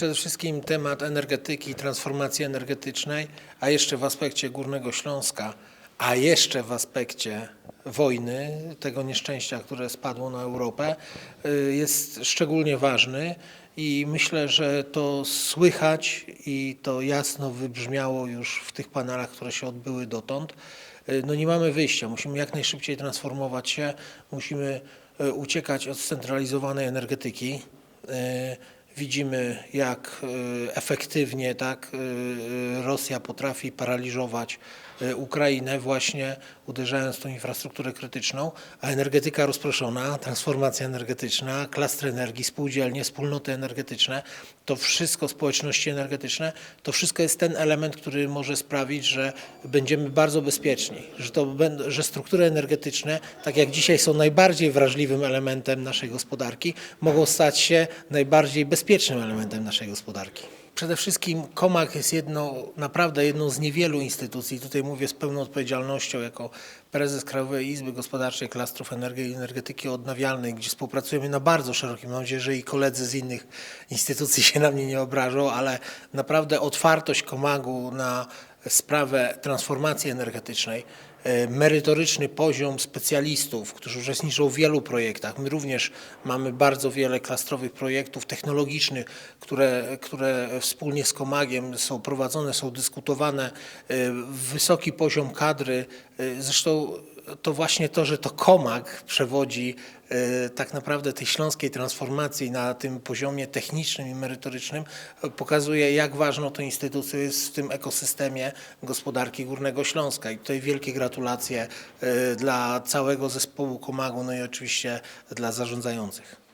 Przede wszystkim temat energetyki, transformacji energetycznej, a jeszcze w aspekcie Górnego Śląska, a jeszcze w aspekcie wojny, tego nieszczęścia, które spadło na Europę, y, jest szczególnie ważny i myślę, że to słychać i to jasno wybrzmiało już w tych panelach, które się odbyły dotąd. Y, No nie mamy wyjścia, musimy jak najszybciej transformować się, musimy y, uciekać od scentralizowanej energetyki. Widzimy, jak y, efektywnie tak, y, y, Rosja potrafi paraliżować Ukrainę, właśnie uderzając w tą infrastrukturę krytyczną, a energetyka rozproszona, transformacja energetyczna, klastry energii, spółdzielnie, wspólnoty energetyczne, to wszystko, społeczności energetyczne, to wszystko jest ten element, który może sprawić, że będziemy bardzo bezpieczni, że, to, że struktury energetyczne, tak jak dzisiaj są najbardziej wrażliwym elementem naszej gospodarki, mogą stać się najbardziej bezpiecznym elementem naszej gospodarki. Przede wszystkim Komag jest jedną, naprawdę jedną z niewielu instytucji, tutaj mówię z pełną odpowiedzialnością jako prezes Krajowej Izby Gospodarczej Klastrów Energii i Energetyki Odnawialnej, gdzie współpracujemy na bardzo szerokim, mam nadzieję, że i koledzy z innych instytucji się na mnie nie obrażą, ale naprawdę otwartość Komagu na sprawę transformacji energetycznej, e, merytoryczny poziom specjalistów, którzy uczestniczą w wielu projektach. My również mamy bardzo wiele klastrowych projektów technologicznych, które, które wspólnie z Komagiem są prowadzone, są dyskutowane. E, Wysoki poziom kadry, e, zresztą to właśnie to, że to Komag przewodzi e, tak naprawdę tej śląskiej transformacji na tym poziomie technicznym i merytorycznym, pokazuje jak ważną to instytucją jest w tym ekosystemie gospodarki Górnego Śląska. I tutaj wielkie gratulacje e, dla całego zespołu Komagu, no i oczywiście dla zarządzających.